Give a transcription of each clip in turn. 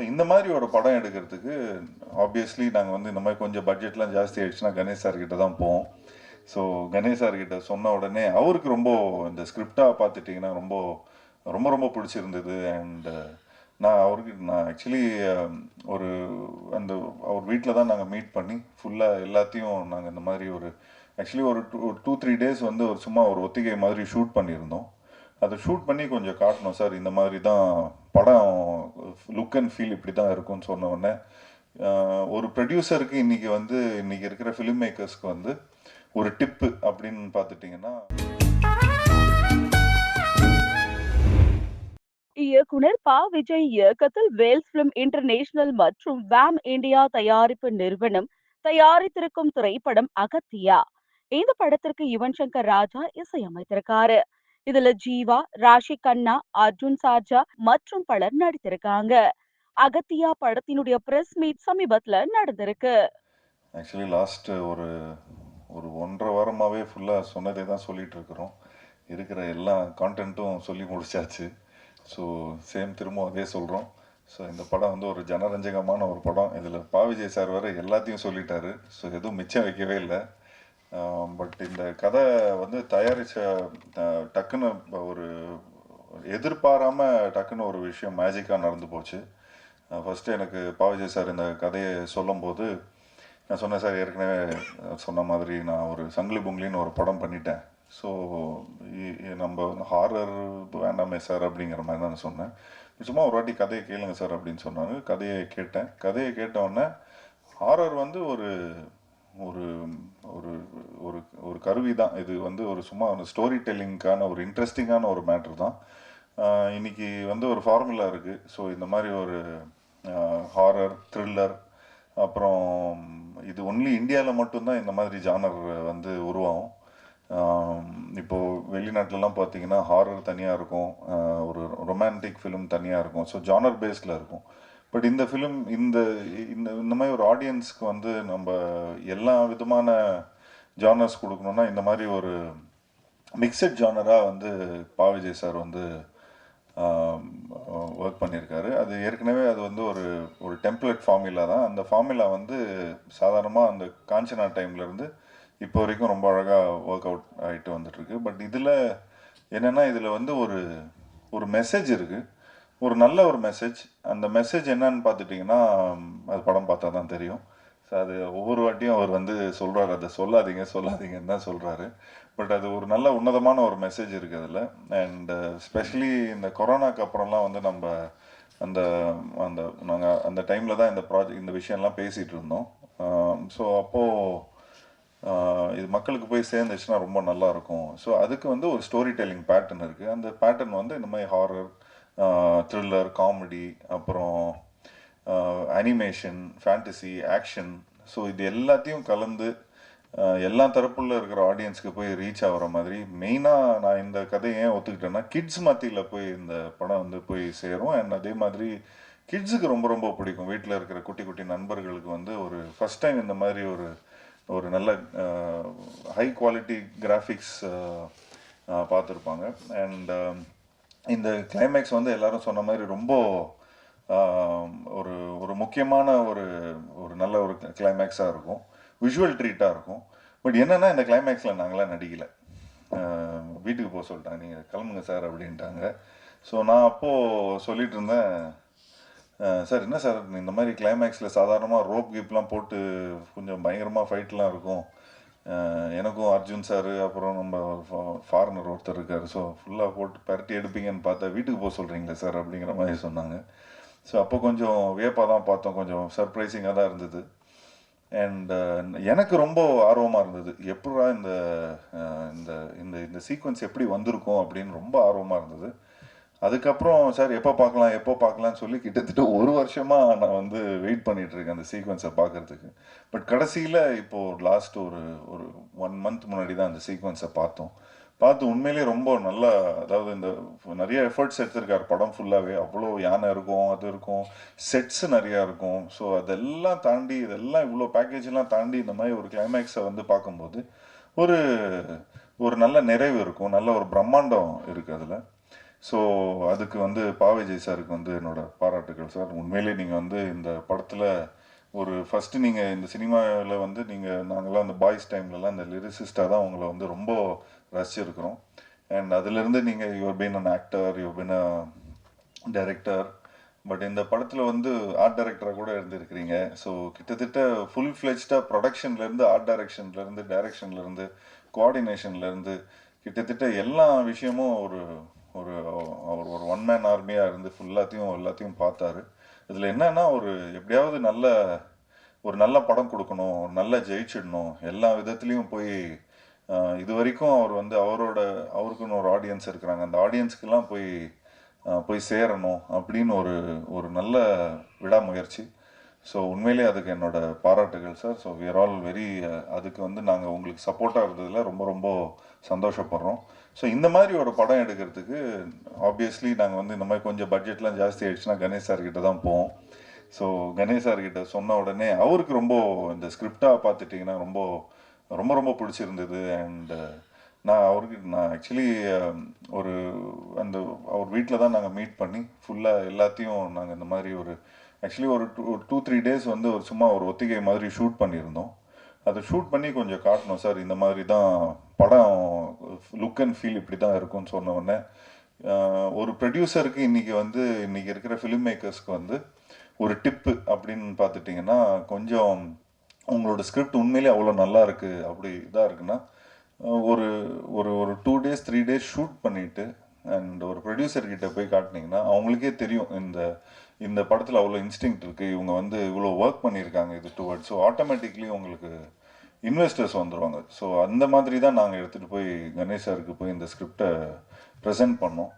So இந்த மாதிரி ஒரு படம் எடுக்கிறதுக்கு ஆப்வியஸ்லி நாங்கள் வந்து இந்த மாதிரி கொஞ்சம் பட்ஜெட்லாம் ஜாஸ்தி ஆயிடுச்சுன்னா கணேஷ் சார்கிட்ட தான் போவோம். ஸோ கணேஷ் சார்கிட்ட சொன்ன உடனே அவருக்கு ரொம்ப இந்த ஸ்கிரிப்டாக பார்த்துட்டிங்கன்னா ரொம்ப ரொம்ப ரொம்ப பிடிச்சிருந்தது. அண்ட் நான் அவருக்கு நான் ஆக்சுவலி um, ஒரு அந்த அவர் வீட்டில் தான் நாங்கள் மீட் பண்ணி ஃபுல்லாக எல்லாத்தையும் நாங்கள் இந்த மாதிரி ஒரு ஆக்சுவலி ஒரு டூ டூ த்ரீ டேஸ் வந்து ஒரு சும்மா ஒரு ஒத்திகை மாதிரி ஷூட் பண்ணியிருந்தோம். அதை ஷூட் பண்ணி கொஞ்சம் காட்டணும் சார் இந்த மாதிரி தான் படம் லுக் அண்ட் ஃபீல் இப்படி தான் இருக்கும்னு சொன்ன உடனே ஒரு ப்ரொடியூசருக்கு இன்னைக்கு வந்து இன்றைக்கி இருக்கிற ஃபிலிம் மேக்கர்ஸ்க்கு வந்து ஒரு டிப்பு அப்படின்னு பார்த்துட்டிங்கன்னா இயக்குனர் பா. விஜய் இயக்கத்தில் வேல்ஸ் பிலிம் இன்டர்நேஷனல் மற்றும் வேம் இந்தியா தயாரிப்பு நிறுவனம் தயாரித்திருக்கும் திரைப்படம் அகத்தியா. இந்த படத்திற்கு யுவன் சங்கர் ராஜா இசையமைத்திருக்காரு. இதுல ஜீவா ராஷி கண்ணா அர்ஜுன் சார்ஜா மற்றும் பலர் நடித்திருக்காங்க. அகத்தியா படத்தினுடைய பிரஸ் மீட் சமீபத்துல நடந்திருக்கு. ஆக்சுவலி லாஸ்ட் ஒரு ஒரு ஒன்றரை வாரமாகவே ஃபுல்லாக சொன்னதே தான் சொல்லிட்டு இருக்கிறோம் இருக்கிற எல்லா கான்டென்ட்டும் சொல்லி முடிச்சாச்சு. ஸோ சேம் திரும்ப அதே சொல்கிறோம் ஸோ இந்த படம் வந்து ஒரு ஜனரஞ்சகமான ஒரு படம். இதில் பாவிஜய் சார் வேறு எல்லாத்தையும் சொல்லிட்டாரு. ஸோ எதுவும் மிச்சம் வைக்கவே இல்லை. பட் இந்த கதை வந்து தயாரித்த டக்குன்னு ஒரு எதிர்பாராம டக்குன்னு ஒரு விஷயம் மேஜிக்காக நடந்து போச்சு. ஃபஸ்ட்டு எனக்கு பா சார் இந்த கதையை சொல்லும்போது நான் சொன்னேன் சார் ஏற்கனவே சொன்ன மாதிரி நான் ஒரு சங்கிலி பொங்கலின்னு ஒரு படம் பண்ணிட்டேன். ஸோ நம்ம ஹாரர் வேண்டாமே சார் அப்படிங்கிற மாதிரி தான் நான் சொன்னேன். சும்மா ஒரு வாட்டி கதையை கேளுங்க சார் அப்படின்னு சொன்னாங்க. கதையை கேட்டேன். கதையை கேட்ட உடனே ஹாரர் வந்து ஒரு கருவி தான். இது வந்து ஒரு சும்மா ஒரு ஸ்டோரி டெல்லிங்க்கான ஒரு இன்ட்ரெஸ்டிங்கான ஒரு மேட்ரு தான். இன்னைக்கு வந்து ஒரு ஃபார்முலா இருக்குது ஸோ இந்த மாதிரி ஒரு ஹாரர் த்ரில்லர் அப்புறம் இது ஒன்லி இந்தியாவில் மட்டும்தான் இந்த மாதிரி ஜானர் வந்து உருவாகும். இப்போது வெளிநாட்டிலலாம் பார்த்தீங்கன்னா ஹாரர் தனியாக இருக்கும். ஒரு ரொமான்டிக் ஃபிலிம் தனியாக இருக்கும். ஸோ ஜானர் பேஸ்டில் இருக்கும். பட் இந்த ஃபிலிம் இந்த இந்த இந்த மாதிரி ஒரு ஆடியன்ஸ்க்கு வந்து நம்ம எல்லா விதமான ஜானர்ஸ் கொடுக்கணும்னா இந்த மாதிரி ஒரு மிக்சட் ஜானராக வந்து பாவிஜய் சார் வந்து ஒர்க் பண்ணியிருக்காரு. அது ஏற்கனவே அது வந்து ஒரு ஒரு டெம்ப்ளேட் ஃபார்முலா தான். அந்த ஃபார்முலா வந்து சாதாரணமாக அந்த காஞ்சனா டைம்லேருந்து இப்போ வரைக்கும் ரொம்ப அழகாக ஒர்க் அவுட் ஆகிட்டு வந்துட்டுருக்கு. பட் இதில் என்னென்னா இதில் வந்து ஒரு ஒரு மெசேஜ் இருக்குது ஒரு நல்ல ஒரு மெசேஜ் அந்த மெசேஜ் என்னன்னு பார்த்துட்டிங்கன்னா அது படம் பார்த்தா தான் தெரியும். ஸோ அது ஒவ்வொரு வாட்டியும் அவர் வந்து சொல்கிறாரு அதை சொல்லாதீங்க சொல்லாதீங்கன்னு தான் சொல்கிறாரு பட் அது ஒரு நல்ல உன்னதமான ஒரு மெசேஜ் இருக்குது அதில். அண்ட் ஸ்பெஷலி இந்த கொரோனாக்கு அப்புறம்லாம் வந்து நம்ம அந்த அந்த நாங்கள் அந்த டைமில் தான் இந்த ப்ராஜெக்ட் இந்த விஷயம்லாம் பேசிகிட்டு இருந்தோம். Um, ஸோ அப்போது uh, இது மக்களுக்கு போய் சேர்ந்துச்சுன்னா ரொம்ப நல்லா இருக்கும். ஸோ அதுக்கு வந்து ஒரு ஸ்டோரி டெல்லிங் பேட்டர்ன் இருக்குது அந்த பேட்டர்ன் வந்து இந்த மாதிரி ஹாரர் த்ரில்லர் காமெடி அப்புறம் அனிமேஷன் ஃபேண்டசி ஆக்ஷன் ஸோ இது எல்லாத்தையும் கலந்து uh, எல்லா தரப்புள்ள இருக்கிற ஆடியன்ஸ்க்கு போய் ரீச் ஆகிற மாதிரி. மெயினாக நான் இந்த கதையை ஏன் ஒத்துக்கிட்டேன்னா கிட்ஸ் மத்தியில் போய் இந்த படம் வந்து போய் சேரும். அண்ட் அதே மாதிரி கிட்ஸுக்கு ரொம்ப ரொம்ப பிடிக்கும். வீட்டில் இருக்கிற குட்டி குட்டி நண்பர்களுக்கு வந்து ஒரு ஃபஸ்ட் டைம் இந்த மாதிரி ஒரு ஒரு நல்ல ஹை குவாலிட்டி கிராஃபிக்ஸ் பார்த்துருப்பாங்க. அண்ட் இந்த கிளைமேக்ஸ் வந்து எல்லாரும் சொன்ன மாதிரி ரொம்ப ஒரு ஒரு முக்கியமான ஒரு ஒரு நல்ல ஒரு கிளைமேக்ஸாக இருக்கும். விஷுவல் ட்ரீட்டாக இருக்கும். பட் என்னென்னா இந்த கிளைமேக்ஸில் நாங்களாம் நடிக்கலை. வீட்டுக்கு போக சொல்லிட்டாங்க. நீங்கள் கிளம்புங்க சார் அப்படின்ட்டாங்க. ஸோ நான் அப்போது சொல்லிட்டு இருந்தேன் சார் என்ன சார்? இந்த மாதிரி கிளைமேக்ஸில் சாதாரணமாக ரோப் கிப்லாம் போட்டு கொஞ்சம் பயங்கரமாக ஃபைட்லாம் இருக்கும். எனக்கும் அர்ஜுன் சார் அப்புறம் நம்ம ஃபாரினர் ஒருத்தர் இருக்கார். ஸோ ஃபுல்லாக போட்டு பரட்டி எடுப்பீங்கன்னு பார்த்தா வீட்டுக்கு போக சொல்கிறீங்களே சார்? அப்படிங்கிற மாதிரி சொன்னாங்க. ஸோ அப்போ கொஞ்சம் வியப்பாக தான் பார்த்தோம். கொஞ்சம் சர்ப்ரைசிங்காக தான் இருந்தது. அண்ட் uh, எனக்கு ரொம்ப ஆர்வமாக இருந்தது. எப்படா uh, இந்த இந்த இந்த இந்த சீக்வன்ஸ் எப்படி வந்திருக்கும் அப்படின்னு ரொம்ப ஆர்வமாக இருந்தது. அதுக்கப்புறம் சார் எப்போ பார்க்கலாம் எப்போ பார்க்கலாம்னு சொல்லி கிட்டத்தட்ட ஒரு வருஷமாக நான் வந்து வெயிட் பண்ணிகிட்ருக்கேன் இருக்கேன் அந்த சீக்வன்ஸை பார்க்கறதுக்கு. பட் கடைசியில் இப்போது லாஸ்ட் ஒரு ஒரு ஒன் மந்த் முன்னாடி தான் அந்த சீக்வன்ஸை பார்த்தோம். பார்த்து உண்மையிலேயே ரொம்ப நல்லா அதாவது இந்த நிறைய எஃபர்ட்ஸ் எடுத்திருக்காரு. படம் ஃபுல்லாகவே அவ்வளோ யானை இருக்கும் அது இருக்கும். செட்ஸ் நிறையா இருக்கும். ஸோ அதெல்லாம் தாண்டி இதெல்லாம் இவ்வளோ பேக்கேஜெல்லாம் தாண்டி இந்த மாதிரி ஒரு கிளைமேக்ஸை வந்து பார்க்கும்போது ஒரு ஒரு நல்ல நிறைவு இருக்கும். நல்ல ஒரு பிரம்மாண்டம் இருக்குது அதில். ஸோ அதுக்கு வந்து பாவேஜி சாருக்கு வந்து என்னோட பாராட்டுகள் சார். உண்மையிலே நீங்கள் வந்து இந்த படத்தில் ஒரு ஃபஸ்ட்டு நீங்கள் இந்த சினிமாவில் வந்து நீங்கள் நாங்களாம் அந்த பாய்ஸ் டைம்லலாம் இந்த லிரிசிஸ்டாக தான் உங்களை வந்து ரொம்ப ரசிச்சிருக்கிறோம். அண்ட் அதுலேருந்து நீங்கள் your been an actor your been a director but இந்த படத்தில் வந்து ஆர்ட் டைரக்டராக கூட இருந்திருக்கிறீங்க. ஸோ கிட்டத்தட்ட ஃபுல் ஃப்ளெஜ்டாக ப்ரொடக்ஷன்லேருந்து ஆர்ட் டைரக்ஷன்லேருந்து டைரக்ஷன்லேருந்து கோஆர்டினேஷன்லேருந்து கிட்டத்தட்ட எல்லா விஷயமும் ஒரு ஒரு அவர் ஒரு ஒன் மேன் ஆர்மியாக இருந்து ஃபுல்லாத்தையும் எல்லாத்தையும் பார்த்தாரு. இதில் என்னன்னா ஒரு எப்படியாவது நல்ல ஒரு நல்ல படம் கொடுக்கணும் நல்ல ஜெயிச்சிடணும் எல்லா விதத்துலேயும் போய் இது வரைக்கும் அவர் வந்து அவரோட அவருக்குன்னு ஒரு ஆடியன்ஸ் இருக்கிறாங்க. அந்த ஆடியன்ஸுக்கெல்லாம் போய் போய் சேரணும் அப்படின்னு ஒரு ஒரு நல்ல விடாமுயற்சி. ஸோ உண்மையிலே அதுக்கு என்னோட பாராட்டுகள் sir so we all very அதுக்கு வந்து நாங்கள் உங்களுக்கு சப்போர்ட்டாக இருந்ததில் ரொம்ப ரொம்ப சந்தோஷப்படுறோம். ஸோ இந்த மாதிரி ஒரு படம் எடுக்கிறதுக்கு ஆப்வியஸ்லி நாங்கள் வந்து இந்த மாதிரி கொஞ்சம் பட்ஜெட்லாம் ஜாஸ்தி ஆயிடுச்சுன்னா கணேஷ் சார்கிட்ட தான் போவோம். ஸோ கணேஷ் சார்கிட்ட சொன்ன உடனே அவருக்கு ரொம்ப இந்த ஸ்கிரிப்டாக பார்த்துட்டிங்கன்னா ரொம்ப ரொம்ப ரொம்ப பிடிச்சிருந்தது. அண்டு நான் அவருக்கு நான் ஆக்சுவலி um, ஒரு அந்த அவர் வீட்டில் தான் நாங்கள் மீட் பண்ணி ஃபுல்லாக எல்லாத்தையும் நாங்கள் இந்த மாதிரி ஒரு ஆக்சுவலி ஒரு டூ டூ த்ரீ டேஸ் வந்து ஒரு சும்மா ஒரு ஒத்திகை மாதிரி ஷூட் பண்ணியிருந்தோம். அதை ஷூட் பண்ணி கொஞ்சம் காட்டணும் சார். இந்த மாதிரி தான் படம் லுக் அண்ட் ஃபீல் இப்படி தான் இருக்கும்னு சொன்ன உடனே ஒரு ப்ரொடியூசருக்கு இன்றைக்கி வந்து இன்னைக்கு இருக்கிற ஃபிலிம் மேக்கர்ஸ்க்கு வந்து ஒரு டிப்பு அப்படின்னு பார்த்துட்டிங்கன்னா கொஞ்சம் உங்களோட ஸ்கிரிப்ட் உண்மையிலே அவ்வளோ நல்லா இருக்குது அப்படி இதாக இருக்குன்னா ஒரு ஒரு ஒரு two days three days shoot பண்ணிவிட்டு அண்ட் ஒரு ப்ரொடியூசர்கிட்ட போய் காட்டினீங்கன்னா அவங்களுக்கே தெரியும் இந்த இந்த படத்தில் அவ்வளோ இன்ஸ்டிங் இருக்குது இவங்க வந்து இவ்வளோ ஒர்க் பண்ணியிருக்காங்க இது டுவர்ட் ஸோ ஆட்டோமேட்டிக்லி உங்களுக்கு இன்வெஸ்டர்ஸ் வந்துடுவாங்க ஸோ அந்த மாதிரி தான் நாங்கள் எடுத்துகிட்டு போய் கணேஷ் சாருக்கு போய் இந்த ஸ்கிரிப்டை ப்ரெசென்ட் பண்ணோம்.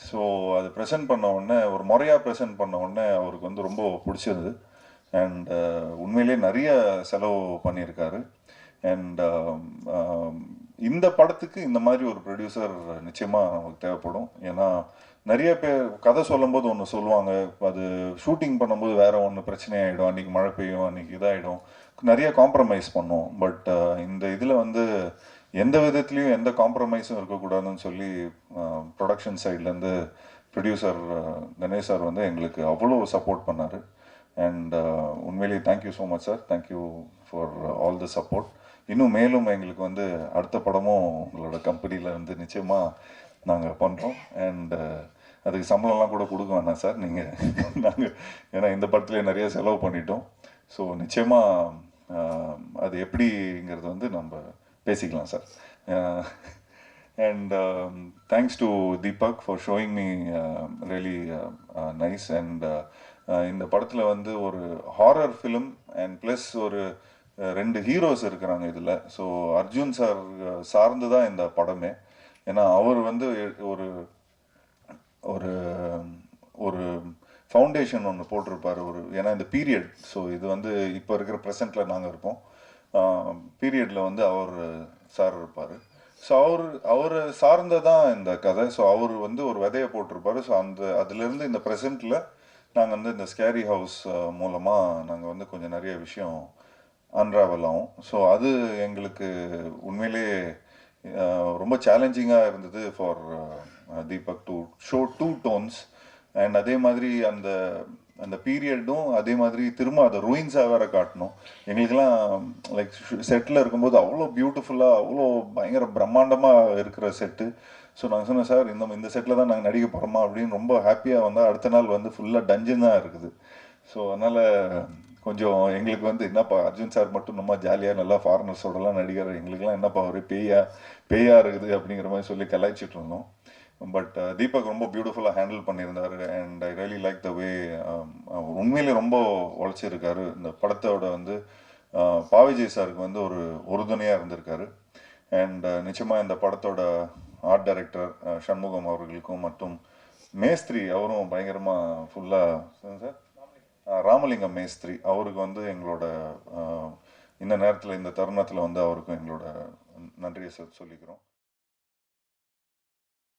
ஸோ அது ப்ரெசென்ட் பண்ண உடனே ஒரு முறையாக ப்ரெசென்ட் பண்ண உடனே அவருக்கு வந்து ரொம்ப பிடிச்சது அண்ட் uh, உண்மையிலே நிறைய செலவு பண்ணியிருக்காரு. அண்ட் um, um, இந்த படத்துக்கு இந்த மாதிரி ஒரு ப்ரொடியூசர் நிச்சயமாக நமக்கு தேவைப்படும். ஏன்னா நிறைய பேர் கதை சொல்லும்போது ஒன்று சொல்லுவாங்க. அது ஷூட்டிங் பண்ணும்போது வேற ஒன்று பிரச்சனையாயிடும். அன்றைக்கி மழை பெய்யும் அன்றைக்கி இதாகிடும் நிறைய காம்ப்ரமைஸ் பண்ணோம். பட் இந்த இதில் வந்து எந்த விதத்துலேயும் எந்த காம்ப்ரமைஸும் இருக்கக்கூடாதுன்னு சொல்லி ப்ரொடக்ஷன் சைட்லேருந்து ப்ரொடியூசர் கணேஷ் சார் வந்து எங்களுக்கு அவ்வளோ சப்போர்ட் பண்ணார். அண்ட் uh, உண்மையிலேயே thank you so much sir thank you for all the support இன்னும் மேலும் எங்களுக்கு வந்து அடுத்த படமும் உங்களோட கம்பெனியில் வந்து நிச்சயமாக நாங்கள் பண்ணுறோம் அண்ட் uh, அதுக்கு சம்பளம்லாம் கூட கொடுக்க வேணாம் சார் நீங்கள் நாங்கள் ஏன்னா இந்த படத்துலேயே நிறைய செலவு பண்ணிட்டோம். ஸோ நிச்சயமாக um, அது எப்படிங்கிறது வந்து நம்ம பேசிக்கலாம் sir and thanks to Deepak for showing me really nice and இந்த படத்தில் வந்து ஒரு ஹாரர் ஃபிலிம் அண்ட் ப்ளஸ் ஒரு ரெண்டு ஹீரோஸ் இருக்கிறாங்க இதில். ஸோ அர்ஜுன் சார் சார்ந்து தான் இந்த படமே. ஏன்னா அவர் வந்து ஒரு ஒரு ஒரு ஃபவுண்டேஷன் ஒன்று போட்டிருப்பார் ஒரு ஏன்னா இந்த பீரியட் ஸோ இது வந்து இப்போ இருக்கிற ப்ரெசண்ட்டில் நாங்கள் இருப்போம். பீரியடில் வந்து அவர் சார் இருப்பார். ஸோ அவர் அவர் சார்ந்ததான் இந்த கதை. ஸோ அவர் வந்து ஒரு விதையை போட்டிருப்பாரு. ஸோ அந்த அதுலேருந்து இந்த ப்ரெசண்ட்டில் நாங்கள் வந்து இந்த ஸ்கேரி ஹவுஸ் மூலமாக நாங்கள் வந்து கொஞ்சம் நிறைய விஷயம் அன்ராவல் ஆகும். ஸோ அது எங்களுக்கு உண்மையிலே ரொம்ப சேலஞ்சிங்காக இருந்தது for Deepak to show two tones and அதே மாதிரி அந்த அந்த பீரியடும் அதே மாதிரி திரும்ப அதை ரூயின்ஸாக வேற காட்டணும். எங்களுக்கெல்லாம் லைக் செட்டில் இருக்கும்போது அவ்வளோ பியூட்டிஃபுல்லாக அவ்வளோ பயங்கர பிரம்மாண்டமாக இருக்கிற செட்டு ஸோ நாங்கள் சொன்னோம் சார் இந்த இந்த செட்டில் தான் நாங்கள் நடிக்க போகிறோமா அப்படின்னு ரொம்ப ஹாப்பியாக வந்தால் அடுத்த நாள் வந்து ஃபுல்லாக டஞ்சன் தான் இருக்குது. ஸோ அதனால் கொஞ்சம் எங்களுக்கு வந்து என்னப்பா அர்ஜுன் சார் மட்டும் நம்ம ஜாலியாக நல்லா ஃபாரினர்ஸோடலாம் நடிகர் எங்களுக்கெல்லாம் என்னப்பா ஒரு பேயா பேயா இருக்குது? அப்படிங்கிற மாதிரி சொல்லி கலாய்ச்சிட்டு இருந்தோம். பட் தீபக் uh, ரொம்ப பியூட்டிஃபுல்லாக ஹேண்டில் பண்ணியிருந்தாரு. And I really like the way உண்மையிலே ரொம்ப உழைச்சிருக்காரு. இந்த படத்தோட வந்து uh, பாவிஜய் சாருக்கு வந்து ஒரு உறுதுணையாக இருந்திருக்காரு. அண்ட் uh, நிச்சயமாக இந்த படத்தோட ஆர்ட் டைரக்டர் சண்முகம் அவர்களுக்கும் மற்றும் மேஸ்திரி அவரும் பயங்கரமாக ஃபுல்லாக சார்? ராமலிங்கம் மேஸ்திரி அவருக்கு வந்து எங்களோட இந்த நேரத்தில் இந்த தருணத்தில் வந்து அவருக்கும் எங்களோட நன்றியை சொல்லிக்கிறோம்.